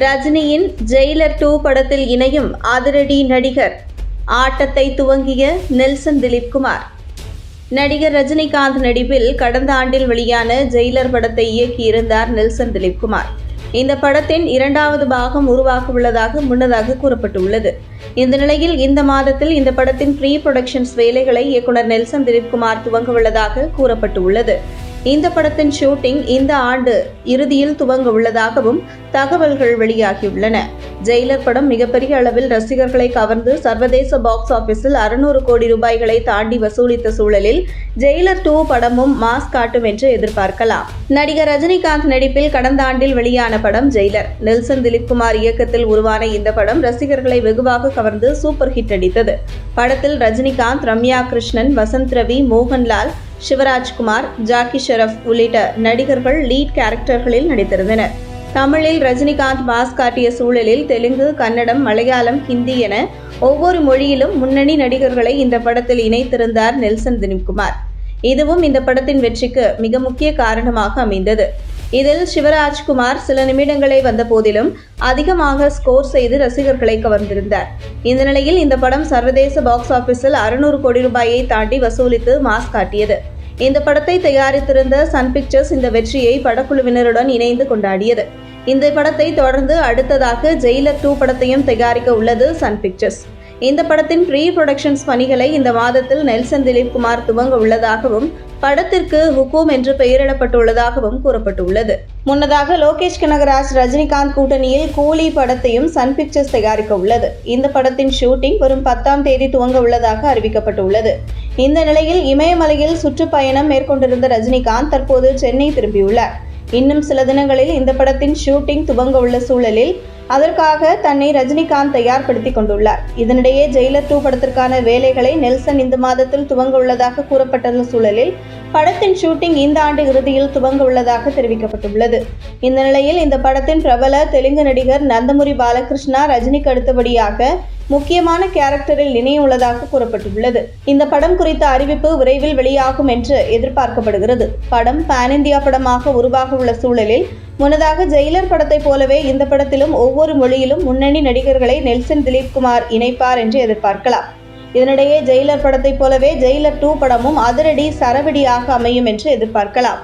ரஜினியின் Jailer two படத்தில் இணையும் அதிரடி நடிகர். ஆட்டத்தை துவங்கிய நெல்சன் திலீப்குமார் நடிகர் ரஜினிகாந்த் நடிப்பில் கடந்த ஆண்டில் வெளியான ஜெயிலர் படத்தை இயக்கியிருந்தார் நெல்சன் திலீப்குமார் இந்த படத்தின் இரண்டாவது பாகம் உருவாக உள்ளதாக முன்னதாக கூறப்பட்டுள்ளது. இந்த நிலையில் இந்த மாதத்தில் இந்த படத்தின் ப்ரீ புரொடக்ஷன்ஸ் வேலைகளை இயக்குனர் நெல்சன் திலீப்குமார் துவங்க உள்ளதாக கூறப்பட்டுள்ளது. இந்த படத்தின் ஷூட்டிங் இந்த ஆண்டு இறுதியில் துவங்க உள்ளதாகவும் தகவல்கள் வெளியாகியுள்ளன. ஜெயிலர் படம் மிகப்பெரிய அளவில் ரசிகர்களை கவர்ந்து சர்வதேச பாக்ஸ் ஆபீஸில் அறுநூறு கோடி ரூபாய்களை தாண்டி வசூலித்த சூழலில் ஜெயிலர் டூ படமும் மாஸ் காட்டும் என்று எதிர்பார்க்கலாம். நடிகர் ரஜினிகாந்த் நடிப்பில் கடந்த ஆண்டில் வெளியான படம் ஜெயிலர். நெல்சன் திலீப்குமார் இயக்கத்தில் உருவான இந்த படம் ரசிகர்களை வெகுவாக கவர்ந்து சூப்பர் ஹிட் அடித்தது. படத்தில் ரஜினிகாந்த் ரம்யா கிருஷ்ணன் வசந்த் ரவி மோகன்லால் சிவராஜ்குமார் ஜாக்கி ஷெரப் உள்ளிட்ட நடிகர்கள் லீட் கேரக்டர்களில் நடித்திருந்தனர். தமிழில் ரஜினிகாந்த் மாஸ் காட்டிய சூழலில் தெலுங்கு கன்னடம் மலையாளம் ஹிந்தி என ஒவ்வொரு மொழியிலும் முன்னணி நடிகர்களை இந்த படத்தில் இணைத்திருந்தார் நெல்சன் தினீப்குமார் இதுவும் இந்த படத்தின் வெற்றிக்கு மிக முக்கிய காரணமாக அமைந்தது. இதில் சிவராஜ்குமார் சில நிமிடங்களே வந்த போதிலும் அதிகமாக ஸ்கோர் செய்து ரசிகர்களை கவர்ந்திருந்தார். இந்த நிலையில் இந்த படம் சர்வதேச பாக்ஸ் ஆபீஸில் அறுநூறு கோடி ரூபாயை தாண்டி வசூலித்து மாஸ் காட்டியது. இந்த படத்தை தயாரித்திருந்த சன் பிக்சர்ஸ் இந்த வெற்றியை படக்குழுவினருடன் இணைந்து கொண்டாடியது. இந்த படத்தை தொடர்ந்து அடுத்ததாக ஜெயிலர் டூ படத்தையும் தயாரிக்க உள்ளது சன் பிக்சர்ஸ். இந்த படத்தின் ப்ரீ புரொடக்ஷன்ஸ் பணிகளை இந்த மாதத்தில் நெல்சன் திலீப்குமார் துவங்க உள்ளதாகவும் படத்திற்கு ஹுக்கூம் என்று பெயரிடப்பட்டுள்ளதாகவும் கூறப்பட்டுள்ளது. முன்னதாக லோகேஷ் கனகராஜ் ரஜினிகாந்த் கூட்டணியில் கூலி படத்தையும் சன் பிக்சர்ஸ் தயாரிக்க உள்ளது. இந்த படத்தின் ஷூட்டிங் வரும் பத்தாம் தேதி துவங்க உள்ளதாக அறிவிக்கப்பட்டுள்ளது. இந்த நிலையில் இமயமலையில் சுற்றுப்பயணம் மேற்கொண்டிருந்த ரஜினிகாந்த் தற்போது சென்னை திரும்பியுள்ளார். இன்னும் சில தினங்களில் இந்த படத்தின் ஷூட்டிங் துவங்க உள்ள சூழலில் அதற்காக தன்னை ரஜினிகாந்த் தயார்படுத்திக் கொண்டுள்ளார். இதனிடையே ஜெயிலர் டூ படத்திற்கான வேலைகளை நெல்சன் இந்த மாதத்தில் துவங்க உள்ளதாக கூறப்பட்டுள்ள சூழலில் படத்தின் ஷூட்டிங் இந்த ஆண்டு இறுதியில் துவங்க உள்ளதாக தெரிவிக்கப்பட்டுள்ளது. இந்த நிலையில் இந்த படத்தின் பிரபல தெலுங்கு நடிகர் நந்தமுரி பாலகிருஷ்ணா ரஜினிக்கு அடுத்தபடியாக முக்கியமான கேரக்டரில் இணைய கூறப்பட்டுள்ளது. இந்த படம் குறித்த அறிவிப்பு விரைவில் வெளியாகும் என்று எதிர்பார்க்கப்படுகிறது. படம் பான் இந்தியா படமாக உருவாக உள்ள சூழலில் முன்னதாக ஜெயிலர் படத்தைப் போலவே இந்த படத்திலும் ஒவ்வொரு மொழியிலும் முன்னணி நடிகர்களை நெல்சன் திலீப்குமார் இணைப்பார் என்று எதிர்பார்க்கலாம். இதனிடையே ஜெயிலர் படத்தைப் போலவே ஜெயிலர் டூ படமும் அதிரடி சரவெடியாக அமையும் என்று எதிர்பார்க்கலாம்.